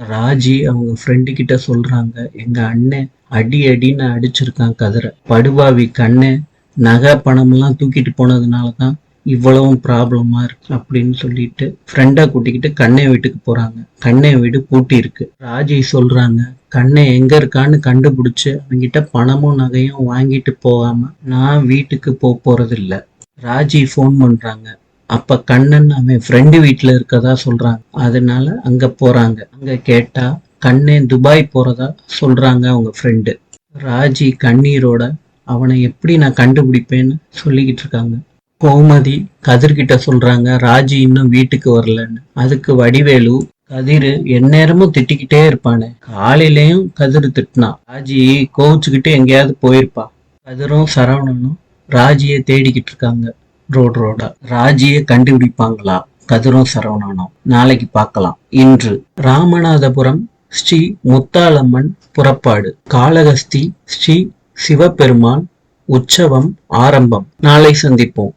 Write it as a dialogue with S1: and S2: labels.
S1: ராஜி அவங்க ஃப்ரெண்டு கிட்ட சொல்றாங்க எங்க அண்ணன் அடி அடின்னு அடிச்சிருக்கான் கதிரை படுபாவி கண்ணன் நகை பணம்லாம் தூக்கிட்டு போனதுனால தான் இவ்வளவும் ப்ராப்ளமா இருக்கு அப்படின்னு சொல்லிட்டு ஃப்ரெண்டை கூட்டிக்கிட்டு கண்ணை வீட்டுக்கு போறாங்க. கண்ணை வீடு பூட்டி இருக்கு. ராஜி சொல்றாங்க கண்ணை எங்க இருக்கான்னு கண்டுபிடிச்சு அவங்கிட்ட பணமும் நகையும் வாங்கிட்டு போகாம நான் வீட்டுக்கு போக போறது ராஜி ஃபோன் பண்றாங்க. அப்ப கண்ணன் அவன் ஃப்ரெண்டு வீட்டுல இருக்கதா சொல்றாங்க. அதனால அங்க போறாங்க. அங்க கேட்டா கண்ணன் துபாய் போறதா சொல்றாங்க அவங்க ஃப்ரெண்டு ராஜி கண்ணீரோட அவனை எப்படி நான் கண்டுபிடிப்பேன்னு சொல்லிக்கிட்டு இருக்காங்க. கோமதி கதிர்கிட்ட சொல்றாங்க ராஜி இன்னும் வீட்டுக்கு வரலன்னு. அதுக்கு வடிவேலு கதிர் எந்நேரமும் திட்டிக்கிட்டே இருப்பானே. காலையிலயும் கதிர் திட்டினான் ராஜி கோவிச்சுக்கிட்டு எங்கேயாவது போயிருப்பா. கதிரும் சரவணனும் ராஜியை தேடிக்கிட்டு இருக்காங்க. ரோடு ரோட ராஜியை கண்டுபிடிப்பாங்களா? கதிரும் சரவணனும். நாளைக்கு பார்க்கலாம். இன்று ராமநாதபுரம் ஸ்ரீ முத்தாளம்மன் புறப்பாடு. காளகஸ்தி ஸ்ரீ சிவபெருமான் உற்சவம் ஆரம்பம். நாளை சந்திப்போம்.